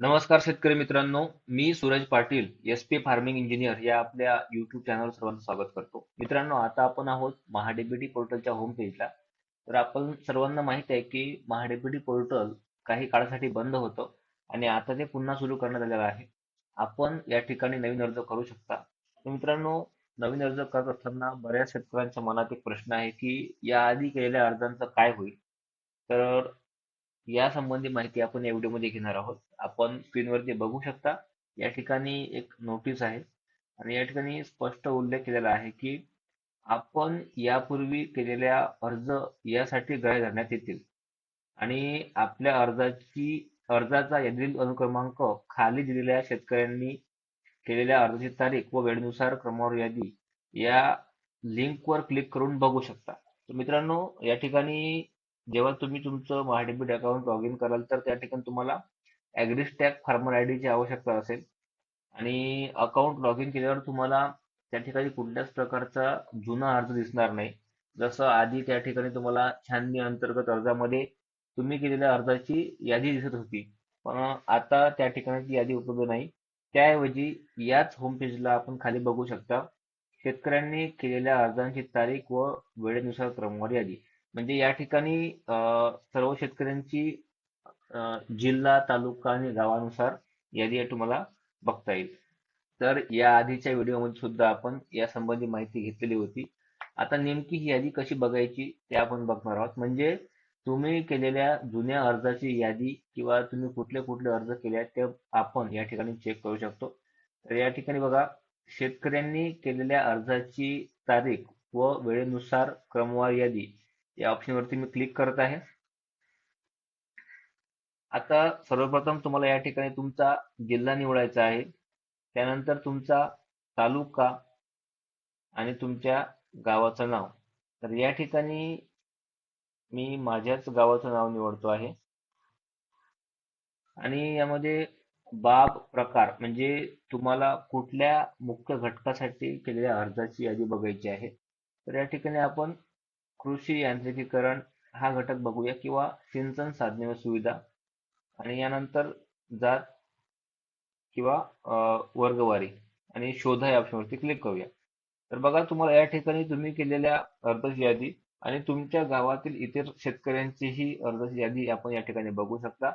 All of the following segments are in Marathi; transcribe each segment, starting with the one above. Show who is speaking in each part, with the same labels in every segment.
Speaker 1: नमस्कार शेतकरी मित्रांनो मी Suraj Patil S P farming engineer या आपल्या युट्यूब चॅनलवर सर्वांचं स्वागत करतो. मित्रांनो आता आपण आहोत महाडीबीटी पोर्टलच्या होम पेजला तर आपण सर्वांना माहीत आहे की महाडीबीटी पोर्टल काही काळासाठी बंद होतं आणि आता ते पुन्हा सुरू करण्यात आलेलं आहे. आपण या ठिकाणी नवीन अर्ज करू शकता. तर मित्रांनो नवीन अर्ज करत असताना बऱ्याच शेतकऱ्यांच्या मनात एक प्रश्न आहे की याआधी केलेल्या अर्जांचं काय होईल? तर या संबंधी माहिती आपण या व्हिडिओमध्ये घेणार आहोत. आपण स्क्रीनवरती बघू शकता या ठिकाणी एक नोटीस आहे आणि या ठिकाणी स्पष्ट उल्लेख केलेला आहे की आपण यापूर्वी केलेल्या अर्ज यासाठी ग्राह्य धरण्यात येतील. आणि आपल्या अर्जाची अर्जाचा यादील अनुक्रमांक खाली दिलेल्या शेतकऱ्यांनी केलेल्या अर्जाची तारीख व वेळेनुसार क्रमावर यादी या लिंकवर क्लिक करून बघू शकता. तर मित्रांनो या ठिकाणी जेव्हा तुम्ही तुमचं महाडीबीट अकाउंट लॉग इन कराल तर त्या ठिकाणी तुम्हाला ॲग्रिस्टॅक फार्मर आय डीची आवश्यकता असेल. आणि अकाउंट लॉग इन केल्यावर तुम्हाला त्या ठिकाणी कुठल्याच प्रकारचा जुना अर्ज दिसणार नाही. जसं आधी त्या ठिकाणी तुम्हाला छाननी अंतर्गत अर्जामध्ये तुम्ही केलेल्या अर्जाची यादी दिसत होती. पण आता त्या ठिकाणी ती यादी उपलब्ध नाही. त्याऐवजी याच होम पेजला आपण खाली बघू शकता. शेतकऱ्यांनी केलेल्या अर्जांची तारीख व वेळेनुसार क्रमवार यादी. म्हणजे या ठिकाणी सर्व शेतकऱ्यांची जिल्हा तालुका आणि गावानुसार यादी तुम्हाला बघता येईल. तर या आधीच्या व्हिडिओमध्ये सुद्धा आपण या संबंधी माहिती घेतलेली होती. आता नेमकी ही यादी कशी बघायची ते आपण बघणार आहोत. म्हणजे तुम्ही केलेल्या जुन्या अर्जाची यादी किंवा तुम्ही कुठले कुठले अर्ज केले आहेत ते आपण या ठिकाणी चेक करू शकतो. तर या ठिकाणी बघा शेतकऱ्यांनी केलेल्या अर्जाची तारीख व वेळेनुसार क्रमवार यादी या ऑप्शनवरती मी क्लिक करत आहे. आता सर्वप्रथम तुम्हाला या ठिकाणी तुमचा जिल्हा निवडायचा आहे. त्यानंतर तुमचा तालुका आणि तुमच्या गावाचं नाव. तर या ठिकाणी मी माझ्याच गावाचं नाव निवडतो आहे. आणि यामध्ये बाब प्रकार म्हणजे तुम्हाला कुठल्या मुख्य घटकासाठी केलेल्या अर्जाची यादी बघायची आहे. तर या ठिकाणी आपण कृषी यांत्रिकीकरण हा घटक बघूया किंवा सिंचन साधने व सुविधा. आणि यानंतर जात किंवा वर्गवारी आणि शोधा या ऑप्शनवरती क्लिक करूया. तर बघा तुम्हाला या ठिकाणी तुम्ही केलेल्या अर्जाची यादी आणि तुमच्या गावातील इतर शेतकऱ्यांचीही अर्जाची यादी आपण या ठिकाणी बघू शकता.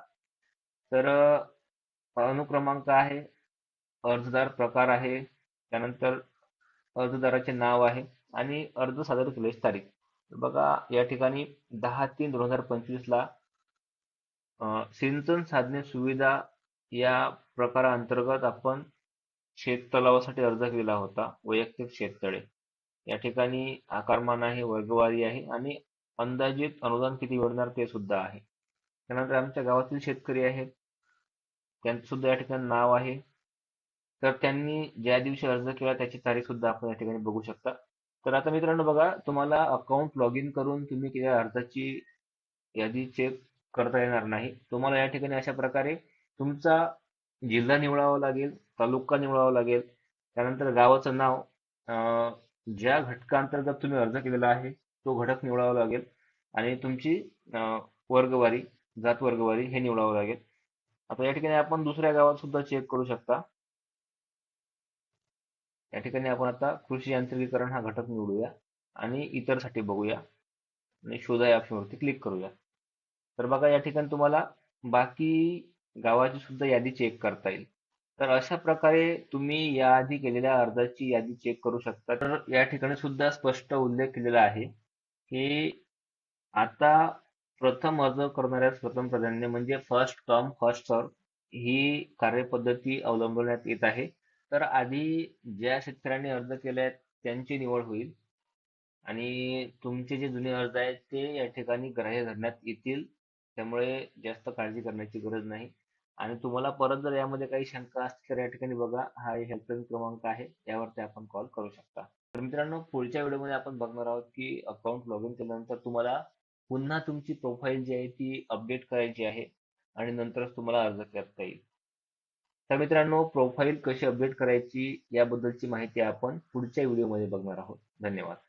Speaker 1: तर अनुक्रमांक आहे अर्जदार प्रकार आहे त्यानंतर अर्जदाराचे नाव आहे आणि अर्ज सादर केल्याची तारीख. बघा या ठिकाणी दहा तीन दोन हजार पंचवीस ला सिंचन साधने सुविधा या प्रकाराअंतर्गत आपण शेततलावासाठी अर्ज केला होता वैयक्तिक शेततळे. या ठिकाणी आकारमान आहे वर्गवारी आहे आणि अंदाजित अनुदान किती मिळणार ते सुद्धा आहे. त्यानंतर आमच्या गावातील शेतकरी आहेत. त्यांचं सुद्धा या ठिकाणी नाव आहे. तर त्यांनी ज्या दिवशी अर्ज केला त्याची तारीख सुद्धा आपण या ठिकाणी बघू शकता. तर आता मित्रांनो बघा तुम्हाला अकाउंट लॉग इन करून तुम्ही केलेल्या अर्जाची यादी चेक करता येणार नाही. तुम्हाला या ठिकाणी अशा प्रकारे तुमचा जिल्हा निवडावा लागेल तालुका निवडावा लागेल. त्यानंतर गावाचं नाव ज्या घटकांतर्गत तुम्ही अर्ज केलेला आहे तो घटक निवडावा लागेल. आणि तुमची वर्गवारी जात वर्गवारी हे निवडावं लागेल. आता या ठिकाणी आपण दुसऱ्या गावात सुद्धा चेक करू शकता. या ठिकाणी आपण आता कृषी यांत्रिकीकरण हा घटक निवडूया आणि इतरसाठी बघूया. आणि शोधा या ऑप्शनवरती क्लिक करूया. तर बघा या ठिकाणी तुम्हाला बाकी गावाची सुद्धा यादी चेक करता येईल. तर अशा प्रकारे तुम्ही याआधी केलेल्या अर्जाची यादी चेक करू शकता. तर या ठिकाणी सुद्धा स्पष्ट उल्लेख केलेला आहे की आता प्रथम अर्ज करणाऱ्या प्रथम प्राधान्य म्हणजे फर्स्ट कम फर्स्ट सर्व ही कार्यपद्धती अवलंबण्यात येत आहे. तर आधी ज्या शेतकऱ्यांनी अर्ज केले आहेत त्यांची निवड होईल. आणि तुमचे जे जुने अर्ज आहेत ते या ठिकाणी ग्राह्य धरण्यात येतील. त्यामुळे जास्त काळजी करण्याची गरज नाही. आणि तुम्हाला परत जर यामध्ये काही शंका असतील तर या ठिकाणी बघा. हा हेल्पलाईन क्रमांक आहे. यावरती आपण कॉल करू शकता. तर मित्रांनो पुढच्या व्हिडिओमध्ये आपण बघणार आहोत की अकाउंट लॉग इन केल्यानंतर तुम्हाला पुन्हा तुमची प्रोफाईल जी आहे ती अपडेट करायची आहे. आणि नंतरच तुम्हाला अर्ज करता येईल. तर मित्रांनो प्रोफाईल कशी अपडेट करायची याबद्दलची माहिती आपण पुढच्या व्हिडिओमध्ये बघणार आहोत. धन्यवाद.